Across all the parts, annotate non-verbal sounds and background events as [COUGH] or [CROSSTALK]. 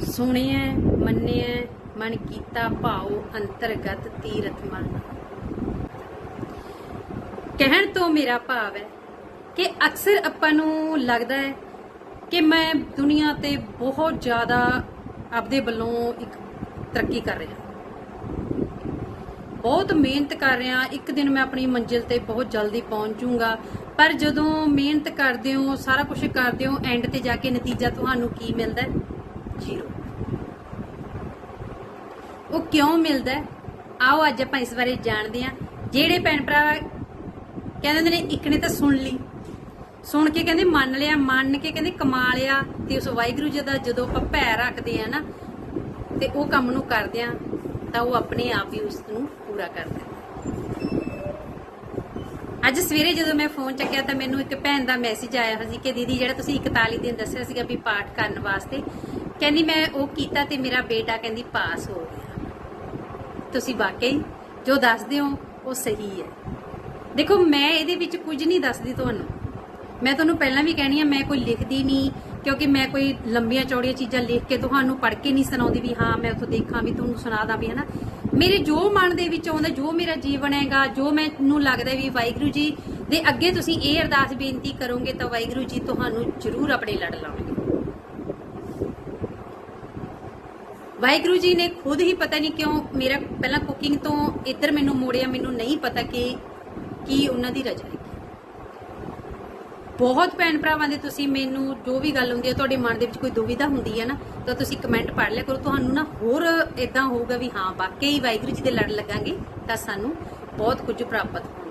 ਸੁਣਿਐ ਮੰਨਿਐ ਮਨ ਕੀਤਾ ਭਾਉ ਅੰਤਰਗਤ ਤੀਰਥ ਮਨ। ਕਹਿਣ ਤੋਂ ਮੇਰਾ ਭਾਵ ਹੈ ਕਿ ਅਕਸਰ ਆਪਾਂ ਨੂੰ ਲੱਗਦਾ ਹੈ ਕਿ ਮੈਂ ਦੁਨੀਆ ਤੇ ਬਹੁਤ ਜ਼ਿਆਦਾ ਆਪਦੇ ਵੱਲੋਂ ਇੱਕ ਤਰੱਕੀ ਕਰ ਰਿਹਾ। ਬਹੁਤ ਮਿਹਨਤ ਕਰ ਰਿਹਾ, ਇੱਕ ਦਿਨ ਮੈਂ ਆਪਣੀ ਮੰਜ਼ਿਲ ਤੇ ਬਹੁਤ ਜਲਦੀ ਪਹੁੰਚ ਪਰ ਜਦੋਂ ਮਿਹਨਤ ਕਰਦੇ ਹੋ, ਸਾਰਾ ਕੁਝ ਕਰਦੇ ਹੋ ਐਂਡ ਤੇ ਜਾ ਕੇ ਨਤੀਜਾ ਤੁਹਾਨੂੰ ਕੀ ਮਿਲਦਾ ਹੈ ਜ਼ੀਰੋ। ਉਹ ਕਿਉਂ ਮਿਲਦਾ ਆਓ ਅੱਜ ਆਪਾਂ ਇਸ ਬਾਰੇ ਜਾਣਦੇ ਹਾਂ। ਜਿਹੜੇ ਭੈਣ ਭਰਾ ਕਹਿੰਦੇ ਨੇ, ਇੱਕ ਨੇ ਤਾਂ ਸੁਣ ਲਈ। ਸੁਣ ਕੇ ਕਹਿੰਦੇ ਮੰਨ ਲਿਆ, ਮੰਨ ਕੇ ਕਹਿੰਦੇ ਕਮਾ ਲਿਆ। ਤੇ ਉਸ ਵਾਹਿਗੁਰੂ ਜੀ ਦਾ ਜਦੋਂ ਆਪਾਂ ਭੈ ਰੱਖਦੇ ਆ ਨਾ, ਤੇ ਉਹ ਕੰਮ ਨੂੰ ਕਰਦੇ ਆ ਤਾਂ ਉਹ ਆਪਣੇ ਆਪ ਹੀ ਉਸ ਨੂੰ ਪੂਰਾ ਕਰਦਾ ਅੱਜ ਸਵੇਰੇ ਜਦੋਂ ਮੈਂ ਫੋਨ ਚੱਕਿਆ, ਤਾਂ ਮੈਨੂੰ ਇੱਕ ਭੈਣ ਦਾ ਮੈਸੇਜ ਆਇਆ ਸੀ ਕਿ ਦੀਦੀ, ਜਿਹੜਾ ਤੁਸੀਂ 41 ਦਿਨ ਦੱਸਿਆ ਸੀਗਾ ਵੀ ਪਾਠ ਕਰਨ ਵਾਸਤੇ ਕਹਿੰਦੀ ਮੈਂ ਉਹ ਕੀਤਾ ਤੇ ਮੇਰਾ ਬੇਟਾ ਕਹਿੰਦੀ ਪਾਸ ਹੋ ਗਿਆ। ਤੁਸੀਂ ਵਾਕਈ ਜੋ ਦੱਸਦੇ ਹੋ, ਉਹ ਸਹੀ ਹੈ। ਦੇਖੋ, ਮੈਂ ਇਹਦੇ ਵਿੱਚ ਕੁਝ ਨਹੀਂ ਦੱਸਦੀ ਤੁਹਾਨੂੰ। ਮੈਂ ਤੁਹਾਨੂੰ ਪਹਿਲਾਂ ਵੀ ਕਹਿਣੀ ਆ, ਮੈਂ ਕੋਈ ਲਿਖਦੀ ਨਹੀਂ, ਕਿਉਂਕਿ ਮੈਂ ਕੋਈ ਲੰਬੀਆਂ ਚੌੜੀਆਂ ਚੀਜ਼ਾਂ ਲਿਖ ਕੇ ਤੁਹਾਨੂੰ ਪੜ੍ਹ ਕੇ ਨਹੀਂ ਸੁਣਾਉਂਦੀ ਵੀ ਹਾਂ, ਮੈਂ ਉੱਥੋਂ ਦੇਖਾਂ ਵੀ ਤੁਹਾਨੂੰ ਸੁਣਾਦਾ ਵੀ, ਹਨਾ। ਮੇਰੇ ਜੋ ਮਨ ਦੇ ਵਿੱਚ ਆਉਂਦਾ, ਜੋ ਮੇਰਾ ਜੀਵਨ ਹੈਗਾ, ਜੋ ਮੈਨੂੰ ਲੱਗਦਾ ਵੀ ਵਾਹਿਗੁਰੂ ਜੀ ਦੇ ਅੱਗੇ ਤੁਸੀਂ ਇਹ ਅਰਦਾਸ ਬੇਨਤੀ ਕਰੋਗੇ ਤਾਂ ਵਾਹਿਗੁਰੂ ਜੀ ਤੁਹਾਨੂੰ ਜ਼ਰੂਰ ਆਪਣੇ ਲੜ ਲਾਉਣਗੇ। ਵਾਹਿਗੁਰੂ ਜੀ ਨੇ ਖੁਦ ਹੀ ਪਤਾ ਨਹੀਂ ਕਿਉਂ ਮੇਰਾ ਪਹਿਲਾਂ ਕੁਕਿੰਗ ਤੋਂ ਇੱਧਰ ਮੈਨੂੰ ਮੋੜਿਆ, ਮੈਨੂੰ ਨਹੀਂ ਪਤਾ ਕਿ ਕੀ ਉਹਨਾਂ ਦੀ ਰਜਾ ਹੈ। ਬਹੁਤ ਭੈਣ ਭਰਾਵਾਂ ਦੇ ਤੁਸੀਂ ਮੈਨੂੰ ਜੋ ਵੀ ਗੱਲ ਹੁੰਦੀ ਹੈ, ਤੁਹਾਡੇ ਮਨ ਦੇ ਵਿੱਚ ਕੋਈ ਦੁਵਿਧਾ ਹੁੰਦੀ ਹੈ ਨਾ, ਤਾਂ ਤੁਸੀਂ ਕਮੈਂਟ ਪੜ੍ਹ ਲਿਆ ਕਰੋ। ਤੁਹਾਨੂੰ ਨਾ ਹੋਰ ਇਦਾਂ ਹੋਊਗਾ ਵੀ ਹਾਂ, ਵਾਕਈ ਵਾਹਿਗੁਰੂ ਜੀ ਦੇ ਲੜ ਲੱਗਾਂਗੇ ਤਾਂ ਸਾਨੂੰ ਬਹੁਤ ਕੁਝ ਪ੍ਰਾਪਤ ਹੋਊਗਾ।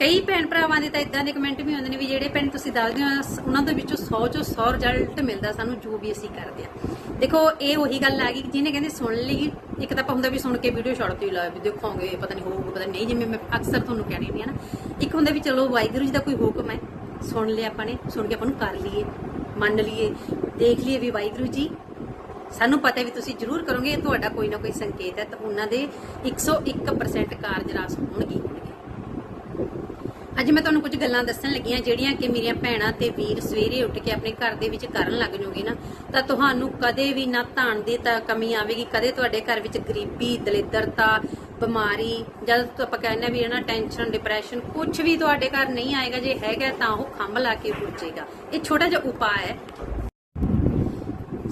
ਕਈ ਭੈਣ ਭਰਾਵਾਂ ਦੇ ਤਾਂ ਇਦਾਂ ਦੇ ਕਮੈਂਟ ਵੀ ਹੁੰਦੇ ਨੇ ਵੀ ਜਿਹੜੇ ਭੈਣ ਤੁਸੀਂ ਦੱਸਦੇ ਹੋ ਉਹਨਾਂ ਦੇ ਵਿੱਚੋਂ 100 ਚੋਂ 100 ਰਿਜ਼ਲਟ ਮਿਲਦਾ ਸਾਨੂੰ ਜੋ ਵੀ ਅਸੀਂ ਕਰਦੇ ਆ ਦੇਖੋ, ਇਹ ਉਹੀ ਗੱਲ ਆ ਗਈ ਜਿਹਨੇ ਕਹਿੰਦੇ ਸੁਣ ਲਈ, ਇੱਕ ਤਾਂ ਆਪਾਂ ਹੁੰਦਾ ਵੀ ਸੁਣ ਕੇ ਵੀਡੀਓ ਛੱਡ ਦਿਓ ਲਾ ਵੀ ਦੇਖੋਗੇ, ਪਤਾ ਨਹੀਂ ਹੋਊਗਾ, ਪਤਾ ਨਹੀਂ ਜਿਵੇਂ ਮੈਂ ਅਕਸਰ ਤੁਹਾਨੂੰ ਕਹਿਣੀ ਹੁੰਦੀ ਆ ਨਾ, ਇੱਕ ਹੁੰਦਾ ਵੀ ਚਲੋ ਵਾਹਿਗੁਰੂ ਜੀ ਦਾ ਕੋਈ ਹੁਕਮ ਹੈ, ਸੁਣ ਲਿਆ ਆਪਾਂ ਨੇ, ਸੁਣ ਕੇ ਆਪਾਂ ਨੂੰ ਕਰ ਲਈਏ, ਮੰਨ ਲਈਏ, ਦੇਖ ਲਈਏ ਵੀ ਵਾਹਿਗੁਰੂ ਜੀ, ਸਾਨੂੰ ਪਤਾ ਵੀ ਤੁਸੀਂ ਜ਼ਰੂਰ ਕਰੋਗੇ ਇਹ ਤੁਹਾਡਾ ਕੋਈ ਨਾ ਕੋਈ ਸੰਕੇਤ ਹੈ, ਤਾਂ ਉਹਨਾਂ ਦੇ 101% ਕਾਰਜ ਰਾਸ ਅੱਜ ਮੈਂ ਤੁਹਾਨੂੰ ਕੁਝ ਗੱਲਾਂ ਦੱਸਣ ਲੱਗੀਆਂ ਜਿਹੜੀਆਂ ਕਿ ਮੇਰੀਆਂ ਭੈਣਾਂ ਤੇ ਵੀਰ ਸਵੇਰੇ ਉੱਠ ਕੇ ਆਪਣੇ ਘਰ ਦੇ ਵਿੱਚ ਕਰਨ ਲੱਗ ਜੋਗੇ ਨਾ, ਤਾਂ ਤੁਹਾਨੂੰ ਕਦੇ ਵੀ ਨਾ ਧਨ ਦੀ ਤਾਂ ਕਮੀ ਆਵੇਗੀ। ਕਦੇ ਤੁਹਾਡੇ ਘਰ ਵਿੱਚ ਗਰੀਬੀ, ਦਲਿਦਰਤਾ, ਬਿਮਾਰੀ, ਜਦ ਆਪਾਂ ਕਹਿੰਦੇ ਵੀ ਨਾ ਟੈਨਸ਼ਨ ਡਿਪਰੈਸ਼ਨ ਕੁਝ ਵੀ ਤੁਹਾਡੇ ਘਰ ਨਹੀਂ ਆਏਗਾ, ਜੇ ਹੈਗਾ ਤਾਂ ਉਹ ਖੰਭ ਲਾ ਕੇ ਪੁੱਜੇਗਾ। ਇਹ ਛੋਟਾ ਜਿਹਾ ਉਪਾਅ ਹੈ।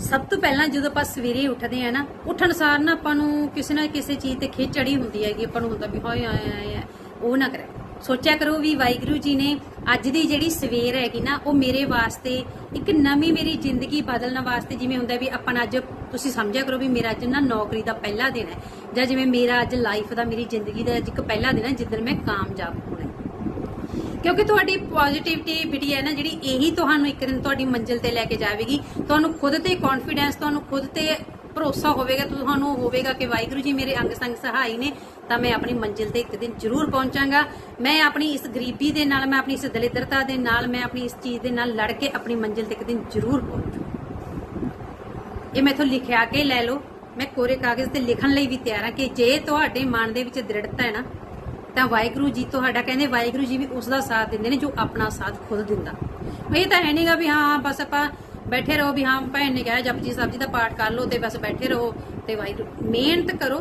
ਸਭ ਤੋਂ ਪਹਿਲਾਂ ਜਦੋਂ ਆਪਾਂ ਸਵੇਰੇ ਉੱਠਦੇ ਆ ਨਾ, ਉੱਠਣ ਸਾਰ ਨਾ ਆਪਾਂ ਨੂੰ ਕਿਸੇ ਨਾ ਕਿਸੇ ਚੀਜ਼ ਤੇ ਖਿੱਚ ਹੁੰਦੀ ਹੈਗੀ, ਆਪਾਂ ਨੂੰ ਹੁੰਦਾ ਵੀ, ਹਾਏ ਆਏ ਆਏ। ਉਹ ਨਾ ਕਰੇ। ਸੋਚਿਆ ਕਰੋ ਵੀ ਵਾਹਿਗੁਰੂ ਜੀ ਨੇ ਅੱਜ ਦੀ ਜਿਹੜੀ ਸਵੇਰ ਹੈਗੀ ਨਾ, ਉਹ ਮੇਰੇ ਵਾਸਤੇ ਇੱਕ ਨਵੀਂ ਮੇਰੀ ਜ਼ਿੰਦਗੀ ਬਦਲਣ ਵਾਸਤੇ ਜਿਵੇਂ ਹੁੰਦਾ ਵੀ ਆਪਾਂ ਅੱਜ ਤੁਸੀਂ ਸਮਝਿਆ ਕਰੋ ਵੀ ਮੇਰਾ ਅੱਜ ਨਾ ਨੌਕਰੀ ਦਾ ਪਹਿਲਾ ਦਿਨ ਹੈ ਜਾਂ ਜਿਵੇਂ ਮੇਰਾ ਅੱਜ ਲਾਈਫ ਦਾ, ਮੇਰੀ ਜ਼ਿੰਦਗੀ ਦਾ ਅੱਜ ਇੱਕ ਪਹਿਲਾ ਦਿਨ ਹੈ ਜਿੱਦਣ ਮੈਂ ਕਾਮਯਾਬ ਹੋਣਾ ਹੈ। ਕਿਉਂਕਿ ਤੁਹਾਡੀ ਪੋਜ਼ਿਟਿਵਿਟੀ ਹੈ ਨਾ, ਜਿਹੜੀ ਇਹੀ ਤੁਹਾਨੂੰ ਇੱਕ ਦਿਨ ਤੁਹਾਡੀ ਮੰਜ਼ਿਲ ਤੇ ਲੈ ਕੇ ਜਾਵੇਗੀ ਤੁਹਾਨੂੰ ਖੁਦ ਤੇ ਕੌਨਫੀਡੈਂਸ ਤੁਹਾਨੂੰ ਖੁਦ ਤੇ ਭਰੋਸਾ ਹੋਵੇਗਾ, ਤੁਹਾਨੂੰ ਹੋਵੇਗਾ ਕਿ ਵਾਹਿਗੁਰੂ ਜੀ ਮੇਰੇ ਅੰਗ ਸੰਗ ਸਹਾਈ ਨੇ ਤਾਂ ਮੈਂ ਆਪਣੀ ਮੰਜ਼ਿਲ ਤੇ ਇੱਕ ਦਿਨ ਜ਼ਰੂਰ ਪਹੁੰਚਾਂਗਾ। ਮੈਂ ਆਪਣੀ ਇਸ ਗਰੀਬੀ ਦੇ ਨਾਲ, ਮੈਂ ਆਪਣੀ ਇਸ ਦਲਿਦਰਤਾ ਦੇ ਨਾਲ, ਮੈਂ ਆਪਣੀ ਇਸ ਚੀਜ਼ ਦੇ ਨਾਲ ਲੜ ਕੇ ਆਪਣੀ ਮੰਜ਼ਿਲ ਤੇ ਇੱਕ ਦਿਨ ਜ਼ਰੂਰ ਪਹੁੰਚੂ। ਇਹ ਮੈਥੋਂ ਲਿਖਿਆ ਕੇ ਲੈ ਲਓ। ਮੈਂ ਕੋਰੇ ਕਾਗਜ਼ ਤੇ ਲਿਖਣ ਲਈ ਵੀ ਤਿਆਰ ਹਾਂ ਕਿ ਜੇ ਤੁਹਾਡੇ ਮਨ ਦੇ ਵਿੱਚ ਦ੍ਰਿੜਤਾ ਹੈ ਨਾ, ਤਾਂ ਵਾਹਿਗੁਰੂ ਜੀ ਤੁਹਾਡਾ ਕਹਿੰਦੇ, ਵਾਹਿਗੁਰੂ ਜੀ ਵੀ ਉਸ ਦਾ ਸਾਥ ਦਿੰਦੇ ਨੇ ਜੋ ਆਪਣਾ ਸਾਥ ਖੁਦ ਦਿੰਦਾ। ਇਹ ਤਾਂ ਹੈ ਨਹੀਂਗਾ ਵੀ ਹਾਂ, ਬਸ ਆਪਾਂ ਬੈਠੇ ਰਹੋ ਵੀ ਹਾਂ, ਭੈਣ ਨੇ ਕਿਹਾ, ਜਪਜੀ ਸਾਹਿਬ ਜੀ ਦਾ ਪਾਠ ਕਰ ਲਓ ਤੇ ਬਸ ਬੈਠੇ ਰਹੋ ਤੇ ਵਾਹਿਗੁਰੂ, ਮਿਹਨਤ ਕਰੋ।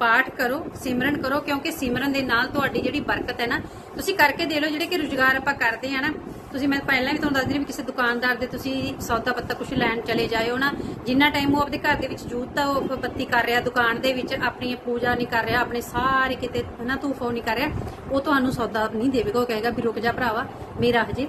ਪਾਠ ਕਰੋ, ਸਿਮਰਨ ਕਰੋ, ਕਿਉਂਕਿ ਸਿਮਰਨ ਦੇ ਨਾਲ ਤੁਹਾਡੀ ਜਿਹੜੀ ਬਰਕਤ ਹੈ ਨਾ, ਤੁਸੀਂ ਕਰਕੇ ਦੇ ਲਓ ਜਿਹੜੇ ਕਿ ਰੁਜ਼ਗਾਰ ਆਪਾਂ ਕਰਦੇ ਆ ਨਾ। ਤੁਸੀਂ ਮੈਂ ਪਹਿਲਾਂ ਵੀ ਤੁਹਾਨੂੰ ਦੱਸਦੀ ਰਹੀ ਕਿਸੇ ਦੁਕਾਨਦਾਰ ਦੇ ਤੁਸੀਂ ਸੌਦਾ ਪੱਤਾ ਕੁਝ ਲੈਣ ਚਲੇ ਜਾਇਓ ਨਾ, ਜਿੰਨਾ ਟਾਈਮ ਉਹ ਆਪਣੇ ਘਰ ਦੇ ਵਿੱਚ ਜੂਤ ਉਹ ਬੱਤੀ ਕਰ ਰਿਹਾ, ਦੁਕਾਨ ਦੇ ਵਿੱਚ ਆਪਣੀ ਪੂਜਾ ਨਹੀਂ ਕਰ ਰਿਹਾ, ਆਪਣੇ ਸਾਰੇ ਕਿਤੇ ਹਨਾ ਤੂਫਾਨ ਨਹੀਂ ਕਰ ਰਿਹਾ, ਉਹ ਤੁਹਾਨੂੰ ਸੌਦਾ ਨਹੀਂ ਦੇਵੇਗਾ, ਉਹ ਕਹੇਗਾ ਵੀ ਰੁਕ ਜਾ ਭਰਾਵਾ, ਮੇਰਾ ਹਜੇ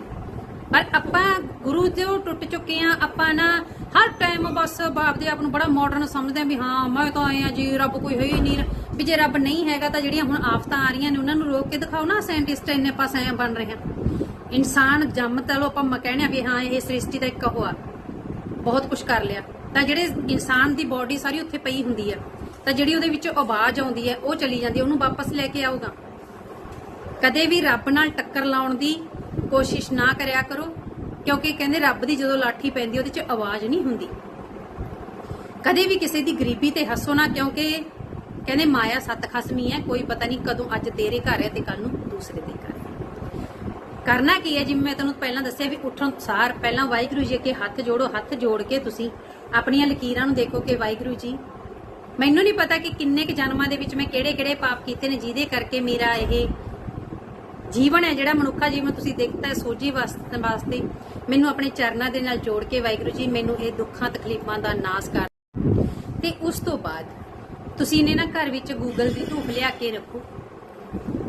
ਪਰ ਆਪਾਂ ਗੁਰੂ ਤੋਂ ਟੁੱਟ ਚੁੱਕੇ ਆ ਆਪਾਂ ਨਾ ਹਰ ਟਾਈਮ ਬਸ ਆਪਦੇ ਆਪ ਨੂੰ ਬੜਾ ਮਾਡਰਨ ਸਮਝਦੇ ਆ ਵੀ ਹਾਂ, ਮੈਂ ਤਾਂ ਆਏ ਆ ਜੀ, ਰੱਬ ਕੋਈ ਹੈ ਹੀ ਨਹੀਂ। ਵੀ ਜੇ ਰੱਬ ਨਹੀਂ ਹੈਗਾ ਤਾਂ ਜਿਹੜੀਆਂ ਹੁਣ ਆਫਤਾਂ ਆ ਰਹੀਆਂ ਨੇ, ਉਹਨਾਂ ਨੂੰ ਰੋਕ ਕੇ ਦਿਖਾਓ ਨਾ ਸਾਇੰਟਿਸਟ ਇੰਨੇ ਪਾਸੇ ਆ ਬਣ ਰਹੇ ਆ। ਇਨਸਾਨ ਜੰਮ ਤਲੋ ਆਪਾਂ ਮ- ਕਹਿੰਦੇ ਆ ਵੀ ਹਾਂ, ਇਹ ਸ੍ਰਿਸ਼ਟੀ ਦਾ ਇੱਕ ਉਹ ਆ। ਬਹੁਤ ਕੁਝ ਕਰ ਲਿਆ। ਤਾਂ ਜਿਹੜੇ ਇਨਸਾਨ ਦੀ ਬਾਡੀ ਸਾਰੀ ਉੱਥੇ ਪਈ ਹੁੰਦੀ ਆ, ਤਾਂ ਜਿਹੜੀ ਉਹਦੇ ਵਿੱਚ ਆਵਾਜ਼ ਆਉਂਦੀ ਹੈ ਉਹ ਚਲੀ ਜਾਂਦੀ ਉਹਨੂੰ ਵਾਪਸ ਲੈ ਕੇ ਆਊਗਾ। ਕਦੇ ਵੀ ਰੱਬ ਨਾਲ ਟੱਕਰ ਲਾਉਣ ਦੀ ਕੋਸ਼ਿਸ਼ ਨਾ ਕਰਿਆ ਕਰੋ, ਕਿਉਂਕਿ ਕਹਿੰਦੇ ਰੱਬ ਦੀ ਜਦੋਂ ਲਾਠੀ ਪੈਂਦੀ, ਉਹਦੇ 'ਚ ਆਵਾਜ਼ ਨਹੀਂ ਹੁੰਦੀ। ਕਦੇ ਵੀ ਕਿਸੇ ਦੀ ਗਰੀਬੀ ਤੇ ਹੱਸੋ ਨਾ, ਕਿਉਂਕਿ ਕਹਿੰਦੇ ਮਾਇਆ ਸੱਤ ਖਸਮੀ ਹੈ, ਕੋਈ ਪਤਾ ਨਹੀਂ ਕਦੋਂ ਅੱਜ ਤੇਰੇ ਘਰ ਹੈ ਤੇ ਕੱਲ ਨੂੰ ਦੂਸਰੇ ਦੇ ਘਰ ਕਰਨਾ ਕੀ ਹੈ? ਜਿਵੇਂ ਮੈਂ ਤੁਹਾਨੂੰ ਪਹਿਲਾਂ ਦੱਸਿਆ ਵੀ ਉੱਠਣ ਸਾਰ, ਪਹਿਲਾਂ ਵਾਹਿਗੁਰੂ ਜੀ ਅੱਗੇ ਹੱਥ ਜੋੜੋ, ਹੱਥ ਜੋੜ ਕੇ ਤੁਸੀਂ ਆਪਣੀਆਂ ਲਕੀਰਾਂ ਨੂੰ ਦੇਖੋ ਕਿ ਵਾਹਿਗੁਰੂ ਜੀ, ਮੈਨੂੰ ਨਹੀਂ ਪਤਾ ਕਿ ਕਿੰਨੇ ਕੁ ਜਨਮਾਂ ਦੇ ਵਿੱਚ ਮੈਂ ਕਿਹੜੇ-ਕਿਹੜੇ ਪਾਪ ਕੀਤੇ ਨੇ, ਜਿਹਦੇ ਕਰਕੇ ਮੇਰਾ ਇਹ ਜੀਵਨ ਹੈ ਜਿਹੜਾ ਮਨੁੱਖਾ ਜੀਵਨ ਤੁਸੀਂ ਦੇਖਤਾ ਸੋਝੀ ਵਾਸਤੇ ਮੈਨੂੰ ਆਪਣੇ ਚਰਨਾਂ ਦੇ ਨਾਲ ਜੋੜ ਕੇ ਵਾਹਿਗੁਰੂ ਜੀ, ਮੈਨੂੰ ਇਹ ਦੁੱਖਾਂ, ਤਕਲੀਫਾਂ ਦਾ ਨਾਸ ਕਰ ਤੇ ਉਸ ਤੋਂ ਬਾਅਦ ਤੁਸੀਂ ਨੇ ਨਾ ਘਰ ਵਿੱਚ ਗੂਗਲ ਦੀ ਧੂਫ ਲਿਆ ਕੇ ਰੱਖੋ।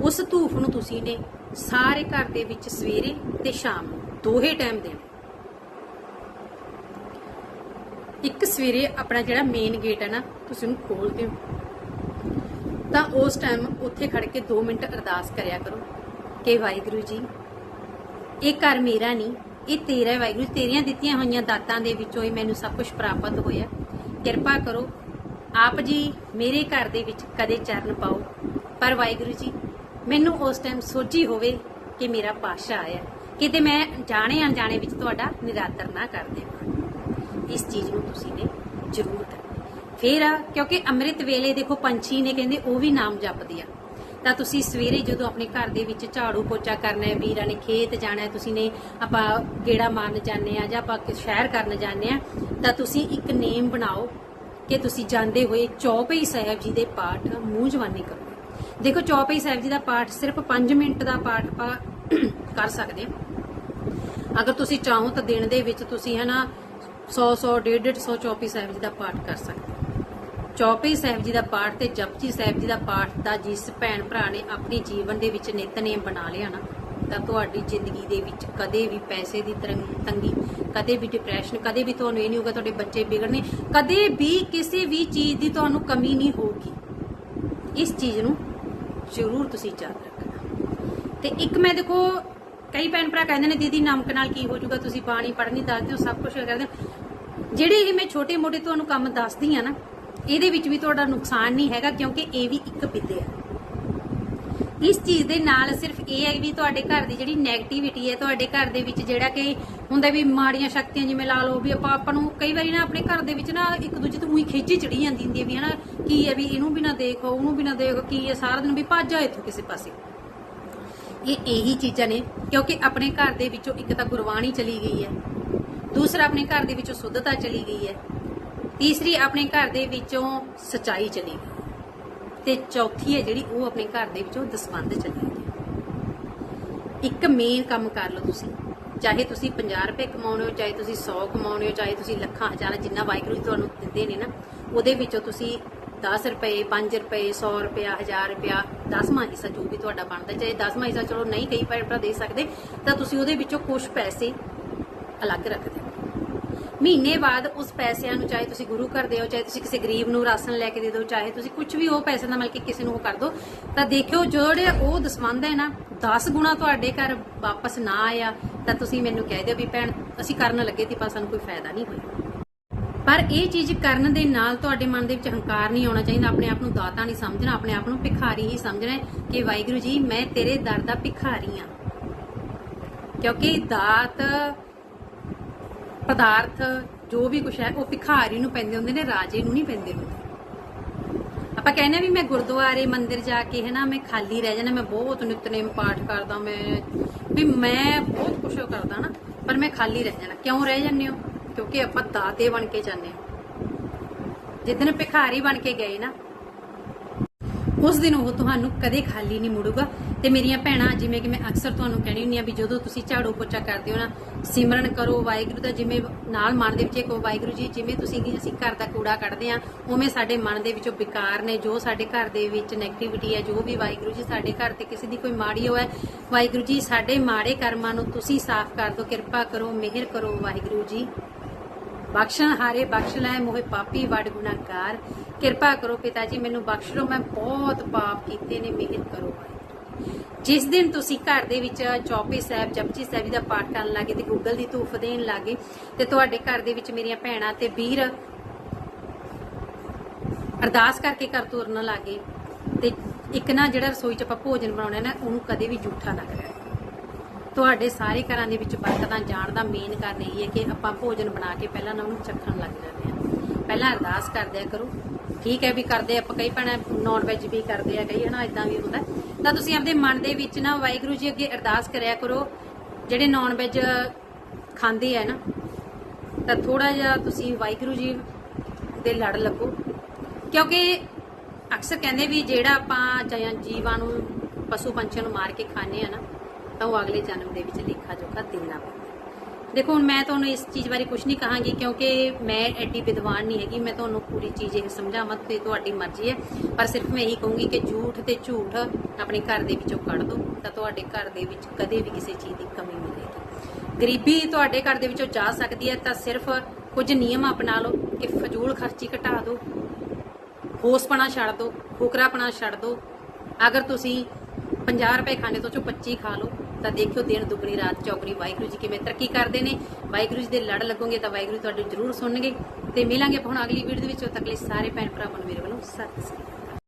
ਉਸ ਧੂਫ ਨੂੰ ਤੁਸੀਂ ਨੇ ਸਾਰੇ ਘਰ ਦੇ ਵਿੱਚ ਸਵੇਰੇ ਤੇ ਸ਼ਾਮ ਨੂੰ ਦੋਹੇ ਟਾਈਮ ਦੇਣਾ। ਇੱਕ ਸਵੇਰੇ ਆਪਣਾ ਜਿਹੜਾ ਮੇਨ ਗੇਟ ਹੈ ਨਾ, ਤੁਸੀਂ ਉਹਨੂੰ ਖੋਲ ਦਿਓ। ਤਾਂ ਉਸ ਟਾਈਮ ਉੱਥੇ ਖੜ ਕੇ 2 ਮਿੰਟ ਅਰਦਾਸ ਕਰਿਆ ਕਰੋ। ਕਿ ਵਾਹਿਗੁਰੂ ਜੀ। ਇਹ ਘਰ ਮੇਰਾ ਨਹੀਂ, ਇਹ ਤੇਰਾ ਵਾਹਿਗੁਰੂ। ਤੇਰੀਆਂ ਦਿੱਤੀਆਂ ਹੋਈਆਂ ਦਾਤਾਂ ਦੇ ਵਿੱਚੋਂ ਹੀ ਮੈਨੂੰ ਸਭ ਕੁਝ ਪ੍ਰਾਪਤ ਹੋਇਆ। ਕਿਰਪਾ ਕਰੋ, ਆਪ ਜੀ ਮੇਰੇ ਘਰ ਦੇ ਵਿੱਚ ਕਦੇ ਚਰਨ ਪਾਓ। ਪਰ ਵਾਹਿਗੁਰੂ ਜੀ, ਮੈਨੂੰ ਉਸ ਟਾਈਮ ਸੋਝੀ ਹੋਵੇ ਕਿ ਮੇਰਾ ਪਾਸ਼ਾ ਆਇਆ। ਕਿਤੇ ਮੈਂ ਜਾਣੇ ਅਣਜਾਣੇ ਵਿੱਚ ਤੁਹਾਡਾ ਨਿਰਾਦਰ ਨਾ ਕਰ ਦੇਵਾਂ। ਇਸ ਚੀਜ਼ ਨੂੰ ਤੁਸੀਂ ਨੇ ਜ਼ਰੂਰ ਕਰਨਾ। ਫਿਰ ਕਿਉਂਕਿ ਅੰਮ੍ਰਿਤ ਵੇਲੇ ਦੇਖੋ ਪੰਛੀ ਨੇ ਕਹਿੰਦੇ ਉਹ ਵੀ ਨਾਮ ਜਪਦੇ ਆ। ਤਾਂ ਤੁਸੀਂ ਸਵੇਰੇ ਜਦੋਂ ਆਪਣੇ ਘਰ ਦੇ ਵਿੱਚ ਝਾੜੂ ਪੋਚਾ ਕਰਨਾ ਹੈ, ਵੀਰਾਂ ਨੇ ਖੇਤ ਜਾਣਾ ਹੈ, ਤੁਸੀਂ ਨੇ ਆਪਾਂ ਗੇੜਾ ਮਾਰਨ ਜਾਂਦੇ ਆ ਜਾਂ ਆਪਾਂ ਸ਼ਹਿਰ ਕਰਨ ਜਾਂਦੇ ਆ ਤਾਂ ਤੁਸੀਂ ਇੱਕ ਨੇਮ ਬਣਾਓ ਕਿ ਤੁਸੀਂ ਜਾਂਦੇ ਹੋਏ ਚੌਪਈ ਸਾਹਿਬ ਜੀ ਦੇ ਪਾਠ ਮੂੰਹ ਜਵਾਨੀ ਕਰੋ। ਦੇਖੋ, ਚੌਪਈ ਸਾਹਿਬ ਜੀ ਦਾ ਪਾਠ ਸਿਰਫ 5 ਮਿੰਟ ਦਾ ਪਾਠ ਆਪਾਂ [COUGHS] ਕਰ ਸਕਦੇ ਹਾਂ। ਅਗਰ ਤੁਸੀਂ ਚਾਹੋ ਤਾਂ ਦਿਨ ਦੇ ਵਿੱਚ ਤੁਸੀਂ ਹਨਾ 100 100 150 100 ਚੌਪਈ ਸਾਹਿਬ ਜੀ ਦਾ ਪਾਠ ਕਰ ਸਕਦੇ ਹੋ। ਚੌਪਈ ਸਾਹਿਬ ਜੀ ਦਾ ਪਾਠ ਤੇ ਜਪਜੀ ਸਾਹਿਬ ਜੀ ਦਾ ਪਾਠ ਦਾ ਜਿਸ ਭੈਣ ਭਰਾ ਨੇ ਆਪਣੀ ਜੀਵਨ ਦੇ ਵਿੱਚ ਨਿਤਨੇਮ ਬਣਾ ਲਿਆ ਨਾ, ਤਾਂ ਤੁਹਾਡੀ ਜ਼ਿੰਦਗੀ ਦੇ ਵਿੱਚ ਕਦੇ ਵੀ ਪੈਸੇ ਦੀ ਤਰੰਗ- ਤੰਗੀ, ਕਦੇ ਵੀ ਡਿਪਰੈਸ਼ਨ ਕਦੇ ਵੀ ਤੁਹਾਨੂੰ ਇਹ ਨਹੀਂ ਹੋਊਗਾ ਤੁਹਾਡੇ ਬੱਚੇ ਵਿਗੜਨੇ, ਕਦੇ ਵੀ ਕਿਸੇ ਵੀ ਚੀਜ਼ ਦੀ ਤੁਹਾਨੂੰ ਕਮੀ ਨਹੀਂ ਹੋਊਗੀ। ਇਸ ਚੀਜ਼ ਨੂੰ ਜ਼ਰੂਰ ਤੁਸੀਂ ਯਾਦ ਰੱਖਣਾ। ਤੇ ਇੱਕ ਮੈਂ ਦੇਖੋ, ਕਈ ਭੈਣ ਭਰਾ ਕਹਿੰਦੇ ਨੇ, ਦੀਦੀ, ਨਮਕ ਨਾਲ ਕੀ ਹੋ ਜਾਊਗਾ? ਤੁਸੀਂ ਬਾਣੀ ਪੜ੍ਹਨੀ ਦੱਸਦੇ ਹੋ ਸਭ ਕੁਝ ਕਰਦੇ ਹੋ ਜਿਹੜੇ ਇਹ ਮੈਂ ਛੋਟੇ ਮੋਟੇ ਤੁਹਾਨੂੰ ਕੰਮ ਦੱਸਦੀ ਆ ਨਾ ਇਹਦੇ ਵਿੱਚ ਵੀ ਤੁਹਾਡਾ ਨੁਕਸਾਨ ਨਹੀਂ ਹੈਗਾ ਕਿਉਂਕਿ ਇਹ ਵੀ ਇੱਕ ਵਿੱਦਿਆ ਹੈ ਇਸ ਚੀਜ਼ ਦੇ ਨਾਲ ਸਿਰਫ ਇਹ ਹੈ ਵੀ ਤੁਹਾਡੇ ਘਰ ਦੀ ਜਿਹੜੀ 네ਗੇਟਿਵਿਟੀ ਹੈ, ਤੁਹਾਡੇ ਘਰ ਦੇ ਵਿੱਚ ਜਿਹੜਾ ਕਿ ਹੁੰਦਾ ਵੀ ਮਾੜੀਆਂ ਸ਼ਕਤੀਆਂ ਜਿਵੇਂ ਲਾ ਲਓ ਵੀ ਆਪਾਂ ਆਪਾਂ ਨੂੰ ਕਈ ਵਾਰੀ ਨਾ ਆਪਣੇ ਘਰ ਦੇ ਵਿੱਚ ਨਾ ਇੱਕ ਦੂਜੇ ਤੋਂ ਉਹੀ ਖਿੱਚੀ ਚੜੀ ਜਾਂਦੀ ਹੁੰਦੀ ਹੈ ਵੀ ਹਨਾ, ਕੀ ਹੈ ਵੀ ਇਹਨੂੰ ਵੀ ਨਾ ਦੇਖੋ, ਉਹਨੂੰ ਵੀ ਨਾ ਦੇਖੋ, ਕੀ ਹੈ ਸਾਰਾ ਦਿਨ ਵੀ ਭੱਜ ਇੱਥੋਂ ਕਿਸੇ ਪਾਸੇ। ਇਹ ਇਹੀ ਚੀਜ਼ਾਂ ਨੇ, ਕਿਉਂਕਿ ਆਪਣੇ ਘਰ ਦੇ ਵਿੱਚੋਂ ਇੱਕ ਤਾਂ ਗੁਰਬਾਣੀ ਚਲੀ ਗਈ ਹੈ, ਦੂਸਰਾ ਆਪਣੇ ਘਰ ਦੇ ਵਿੱਚੋਂ ਸੁੱਧਤਾ ਚਲੀ ਗਈ ਹੈ। ਤੀਸਰੀ ਆਪਣੇ ਘਰ ਦੇ ਵਿੱਚੋਂ ਸਚਾਈ ਚਲੀ। ਗਈ ਤੇ ਚੌਥੀ ਹੈ ਜਿਹੜੀ ਉਹ ਆਪਣੇ ਘਰ ਦੇ ਵਿੱਚੋਂ ਦਸਵੰਧ ਚਲੀ। ਗਈ ਇੱਕ ਮੇਨ ਕੰਮ ਕਰ ਲਓ ਤੁਸੀਂ। ਚਾਹੇ ਤੁਸੀਂ 50 ਰੁਪਏ ਕਮਾਉਣੇ ਹੋ, ਚਾਹੇ ਤੁਸੀਂ 100 ਕਮਾਉਣੇ ਹੋ, ਚਾਹੇ ਤੁਸੀਂ ਲੱਖਾਂ, ਹਜ਼ਾਰਾਂ, ਜਿੰਨਾ ਵਾਹਿਗੁਰੂ ਜੀ ਤੁਹਾਨੂੰ ਦਿੰਦੇ ਨੇ ਨਾ, ਉਹਦੇ ਵਿੱਚੋਂ ਤੁਸੀਂ 10 ਰੁਪਏ 5 ਰੁਪਏ 100 ਰੁਪਿਆ 1000 ਰੁਪਿਆ 10ਵਾਂ ਹਿੱਸਾ ਜੋ ਵੀ ਤੁਹਾਡਾ ਬਣਦਾ, ਚਾਹੇ 10ਵਾਂ ਹਿੱਸਾ ਚਲੋ ਨਹੀਂ ਕਈ ਭੈਣ ਭਰਾ ਦੇ ਸਕਦੇ, ਤਾਂ ਤੁਸੀਂ ਉਹਦੇ ਵਿੱਚੋਂ ਕੁਝ ਪੈਸੇ ਅਲੱਗ ਰੱਖ ਮਹੀਨੇ ਬਾਅਦ ਉਸ ਪੈਸਿਆਂ ਨੂੰ ਚਾਹੇ ਤੁਸੀਂ ਗੁਰੂ ਘਰ ਦਿਓ ਚਾਹੇ ਤੁਸੀਂ ਕਿਸੇ ਗਰੀਬ ਨੂੰ ਰਾਸ਼ਨ ਲੈ ਕੇ ਦੇ ਦਿਓ, ਚਾਹੇ ਤੁਸੀਂ ਕੁਝ ਵੀ ਉਹ ਪੈਸੇ ਦਾ ਮਿਲ ਕਿਸੇ ਨੂੰ ਉਹ ਕਰ ਦਿਓ, ਤਾਂ ਦੇਖਿਓ ਜਿਹੜੇ ਉਹ ਦਸਵੰਧ ਹੈ ਨਾ 10 ਗੁਣਾ ਤੁਹਾਡੇ ਘਰ ਵਾਪਸ ਨਾ ਆਇਆ, ਤਾਂ ਤੁਸੀਂ ਮੈਨੂੰ ਕਹਿ ਦਿਓ ਵੀ ਭੈਣ, ਅਸੀਂ ਕਰਨ ਲੱਗੇ ਤੇ ਪਰ ਸਾਨੂੰ ਕੋਈ ਫਾਇਦਾ ਨਹੀਂ ਹੋਇਆ। ਪਰ ਇਹ ਚੀਜ਼ ਕਰਨ ਦੇ ਨਾਲ ਤੁਹਾਡੇ ਮਨ ਦੇ ਵਿੱਚ ਹੰਕਾਰ ਨਹੀਂ ਆਉਣਾ ਚਾਹੀਦਾ, ਆਪਣੇ ਆਪ ਨੂੰ ਦਾਤਾ ਨਹੀਂ ਸਮਝਣਾ, ਆਪਣੇ ਆਪ ਨੂੰ ਭਿਖਾਰੀ ਹੀ ਸਮਝਣਾ ਕਿ ਵਾਹਿਗੁਰੂ ਜੀ, ਮੈਂ ਤੇਰੇ ਦਰ ਦਾ ਭਿਖਾਰੀ ਹਾਂ। ਕਿਉਂਕਿ ਦਾਤ ਪਦਾਰਥ ਜੋ ਵੀ ਕੁਛ ਹੈ, ਉਹ ਭਿਖਾਰੀ ਨੂੰ ਪੈਂਦੇ ਹੁੰਦੇ ਨੇ, ਰਾਜੇ ਨੂੰ ਨਹੀਂ ਪੈਂਦੇ ਹੁੰਦੇ। ਆਪਾਂ ਕਹਿੰਦੇ ਵੀ ਮੈਂ ਗੁਰਦੁਆਰੇ ਮੰਦਿਰ ਜਾ ਕੇ ਹੈ ਨਾ, ਮੈਂ ਖਾਲੀ ਰਹਿ ਜਾਣਾ ਮੈਂ ਬਹੁਤ ਨਿਤਨੇਮ ਪਾਠ ਕਰਦਾ, ਮੈਂ ਵੀ ਮੈਂ ਬਹੁਤ ਕੁਛ ਕਰਦਾ ਨਾ, ਪਰ ਮੈਂ ਖਾਲੀ ਰਹਿ ਜਾਣਾ ਕਿਉਂ ਰਹਿ ਜਾਂਦੇ ਹੋ? ਕਿਉਂਕਿ ਆਪਾਂ ਦਾਤੇ ਬਣ ਕੇ ਜਾਂਦੇ ਹਾਂ। ਜਿੱਦਨ ਭਿਖਾਰੀ ਬਣ ਕੇ ਗਏ ਨਾ ਉਸ ਦਿਨ ਉਹ ਤੁਹਾਨੂੰ ਕਦੇ ਖਾਲੀ ਨਹੀਂ ਮੁੜੂਗਾ। ਤੇ ਮੇਰੀਆਂ ਭੈਣਾਂ, ਜਿਵੇਂ ਕਿ ਮੈਂ ਅਕਸਰ ਤੁਹਾਨੂੰ ਕਹਿਣੀ ਹੁੰਦੀ ਆ ਵੀ ਜਦੋਂ ਤੁਸੀਂ ਝਾੜੂ ਪੋਚਾ ਕਰਦੇ ਹੋ ਨਾ, ਸਿਮਰਨ ਕਰੋ, ਵਾਹਿਗੁਰੂ ਦਾ ਜਿਵੇਂ ਨਾਲ ਮਨ ਦੇ ਵਿੱਚ ਇੱਕ ਵਾਹਿਗੁਰੂ ਜੀ, ਜਿਵੇਂ ਤੁਸੀਂ ਕਿ ਅਸੀਂ ਘਰ ਦਾ ਕੂੜਾ ਕੱਢਦੇ ਆ ਉਵੇਂ ਸਾਡੇ ਮਨ ਦੇ ਵਿੱਚੋਂ ਵਿਕਾਰ ਨੇ, ਜੋ ਸਾਡੇ ਘਰ ਦੇ ਵਿੱਚ 네ਗੇਟਿਵਿਟੀ ਹੈ, ਜੋ ਵੀ ਵਾਹਿਗੁਰੂ ਜੀ ਸਾਡੇ ਘਰ ਤੇ ਕਿਸੇ ਦੀ ਕੋਈ ਮਾੜੀ ਹੋਇਆ ਵਾਹਿਗੁਰੂ ਜੀ, ਸਾਡੇ ਮਾੜੇ ਕਰਮਾਂ ਨੂੰ ਤੁਸੀਂ ਸਾਫ਼ ਕਰ ਦਿਓ, ਕਿਰਪਾ ਕਰੋ, ਮਿਹਰ ਕਰੋ, ਵਾਹਿਗੁਰੂ ਜੀ। ਬਖਸ਼ਣ ਹਾਰੇ ਬਖਸ਼ ਲੈ ਮੋਹਿ ਪਾਪੀ ਵਡ ਗੁਨਾਹਗਾਰ ਕਿਰਪਾ ਕਰੋ ਪਿਤਾ ਜੀ ਮੈਨੂੰ ਬਖਸ਼ ਲਓ। ਮੈਂ ਬਹੁਤ ਪਾਪ ਕੀਤੇ ਨੇ ਮਿਹਰ ਕਰੋ ਜਿਸ ਦਿਨ ਤੁਸੀਂ ਘਰ ਦੇ ਵਿੱਚ ਚੌਪੀ ਸਾਹਿਬ, ਜਪਜੀ ਸਾਹਿਬ ਜੀ ਦਾ ਪਾਠ ਕਰਨ ਲੱਗੇ ਤੇ ਗੂਗਲ ਦੀ ਧੂਫ ਦੇਣ ਲੱਗੇ ਤੇ ਤੁਹਾਡੇ ਘਰ ਦੇ ਵਿੱਚ ਮੇਰੀਆਂ ਭੈਣਾਂ ਤੇ ਵੀਰ ਅਰਦਾਸ ਕਰਕੇ ਘਰ ਤੁਰਨ ਲੱਗੇ ਤੇ ਇੱਕ ਨਾ ਜਿਹੜਾ ਰਸੋਈ 'ਚ ਆਪਾਂ ਭੋਜਨ ਬਣਾਉਣਾ ਨਾ, ਉਹਨੂੰ ਕਦੇ ਵੀ ਝੂਠਾ ਨਾ ਕਰਿਆ ਤੁਹਾਡੇ ਸਾਰੇ ਘਰਾਂ ਦੇ ਵਿੱਚ ਬਰਕਤਾਂ ਜਾਣ ਦਾ ਮੇਨ ਕਾਰਨ ਇਹ ਹੈ ਕਿ ਆਪਾਂ ਭੋਜਨ ਬਣਾ ਕੇ ਪਹਿਲਾਂ ਨਾ ਉਹਨੂੰ ਚੱਖਣ ਲੱਗ ਜਾਂਦੇ ਹਾਂ। ਪਹਿਲਾਂ ਅਰਦਾਸ ਕਰਦਿਆ ਕਰੋ। ਠੀਕ ਹੈ ਵੀ ਕਰਦੇ ਆਪਾਂ ਕਈ ਭੈਣਾਂ ਨਾਨ ਵੈਜ ਵੀ ਕਰਦੇ ਆ, ਕਈ ਹਨਾ ਇਦਾਂ ਵੀ ਹੁੰਦਾ। ਤਾਂ ਤੁਸੀਂ ਆਪਦੇ ਮਨ ਦੇ ਵਿੱਚ ਨਾ ਵਾਹਿਗੁਰੂ ਜੀ ਅੱਗੇ ਅਰਦਾਸ ਕਰਿਆ ਕਰੋ। ਜਿਹੜੇ ਨਾਨ ਵੈਜ ਖਾਂਦੇ ਆ ਨਾ, ਤਾਂ ਥੋੜਾ ਜਿਹਾ ਤੁਸੀਂ ਵਾਹਿਗੁਰੂ ਜੀ ਦੇ ਲੜ ਲੱਗੋ। ਕਿਉਂਕਿ ਅਕਸਰ ਕਹਿੰਦੇ ਵੀ ਜਿਹੜਾ ਆਪਾਂ ਜਾਂ ਜੀਵਾਂ ਨੂੰ, ਪਸ਼ੂ ਪੰਛੀਆਂ ਨੂੰ ਮਾਰ ਕੇ ਖਾਂਦੇ ਆ ਨਾ ਤਾਂ ਉਹ ਅਗਲੇ ਜਨਮ ਦੇ ਵਿੱਚ ਲੇਖਾ ਜੋਖਾ ਦੇਣਾ ਪੈਂਦਾ ਦੇਖੋ, ਹੁਣ ਮੈਂ ਤੁਹਾਨੂੰ ਇਸ ਚੀਜ਼ ਬਾਰੇ ਕੁਝ ਨਹੀਂ ਕਹਾਂਗੀ ਕਿਉਂਕਿ ਮੈਂ ਐਡੀ ਵਿਦਵਾਨ ਨਹੀਂ ਹੈਗੀ। ਮੈਂ ਤੁਹਾਨੂੰ ਪੂਰੀ ਚੀਜ਼ ਇਹ ਸਮਝਾਵਾਂ ਤੇ ਤੁਹਾਡੀ ਮਰਜ਼ੀ ਹੈ। ਪਰ ਸਿਰਫ ਮੈਂ ਇਹੀ ਕਹੂੰਗੀ ਕਿ ਝੂਠ ਤੇ ਝੂਠ ਆਪਣੇ ਘਰ ਦੇ ਵਿੱਚੋਂ ਕੱਢ ਦਿਓ, ਤਾਂ ਤੁਹਾਡੇ ਘਰ ਦੇ ਵਿੱਚ ਕਦੇ ਵੀ ਕਿਸੇ ਚੀਜ਼ ਦੀ ਕਮੀ ਨਹੀਂ ਰਹੇਗੀ। ਗਰੀਬੀ ਤੁਹਾਡੇ ਘਰ ਦੇ ਵਿੱਚੋਂ ਜਾ ਸਕਦੀ ਹੈ, ਤਾਂ ਸਿਰਫ ਕੁਝ ਨਿਯਮ ਅਪਣਾ ਲਓ ਕਿ ਫਜ਼ੂਲ ਖਰਚੀ ਘਟਾ ਦਿਓ, ਹੋਸਪਣਾ ਛੱਡ ਦਿਓ, ਫੁਕਰਾਪਣਾ ਛੱਡ ਦਿਓ। ਅਗਰ ਤੁਸੀਂ 50 ਰੁਪਏ ਖਾਣੇ, ਤੋਂ ਚੋਂ 25 ਖਾ ਲਓ। ਤਾਂ ਦੇਖਿਓ ਦਿਨ ਦੁਗਣੀ, ਰਾਤ ਚੌਗਣੀ। ਵਾਹਿਗੁਰੂ ਜੀ ਕਿਵੇਂ ਤਰੱਕੀ ਕਰਦੇ ਨੇ। ਵਾਹਿਗੁਰੂ ਜੀ ਦੇ ਲੜ ਲੱਗੋਗੇ ਤਾਂ ਵਾਹਿਗੁਰੂ ਤੁਹਾਡੇ ਜ਼ਰੂਰ ਸੁਣਨਗੇ। ਤੇ ਮਿਲਾਂਗੇ ਆਪਾਂ ਹੁਣ ਅਗਲੀ ਵੀਡੀਓ ਦੇ ਵਿੱਚ। ਉਹ ਤੱਕ ਲਈ ਸਾਰੇ ਭੈਣ ਭਰਾਵਾਂ ਨੂੰ ਮੇਰੇ ਵੱਲੋਂ ਸਤਿ ਸ੍ਰੀ ਅਕਾਲ।